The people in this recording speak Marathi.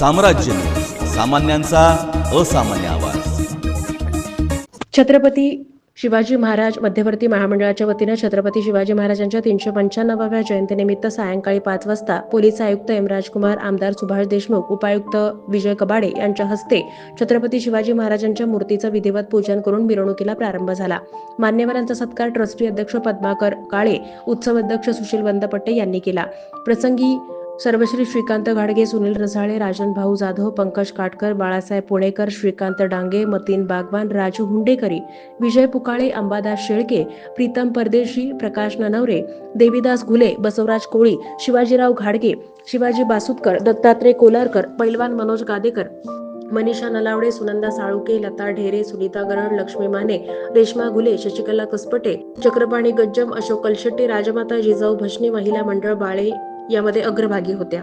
साम्राज्य. सामान्यांचा असामान्य आवाज. छत्रपती शिवाजी महाराज मध्यवर्ती महामंडळाच्या वतीनं छत्रपती शिवाजी महाराजांच्या तीनशे पंच्याण्णवाव्या जयंतीनिमित्त सायंकाळी पाच वाजता पोलीस आयुक्त एम राजकुमार आमदार सुभाष देशमुख उपायुक्त विजय कबाडे यांच्या हस्ते छत्रपती शिवाजी महाराजांच्या मूर्तीचं विधिवत पूजन करून मिरवणुकीला प्रारंभ झाला. मान्यवरांचा सत्कार ट्रस्टी अध्यक्ष पद्माकर काळे उत्सव अध्यक्ष सुशील वंदपट्टे यांनी केला. प्रसंगी सर्वश्री श्रीकांत घाडगे सुनील रसाळे राजन भाऊ जाधव पंकज काटकर बाळासाहेब पुणेकर श्रीकांत डांगे मतीन बागवान राजू हुंडेकरी विजय पुकाळे अंबादास शेळके प्रीतम परदेशी प्रकाश ननवरे देवीदास घुले बसवराज कोळी शिवाजीराव घाडगे शिवाजी बासुतकर दत्तात्रय कोलारकर पैलवान मनोज गादेकर मनीषा नलावडे सुनंदा साळुके लता ढेरे सुनीता गरड लक्ष्मी माने रेश्मा घुले शशिकला कसपटे चक्रपाणी गज्जम अशोक कलशेट्टी राजमाता जिजाऊ भजनी महिला मंडळ बाळे यामध्ये अग्रभागी होत्या.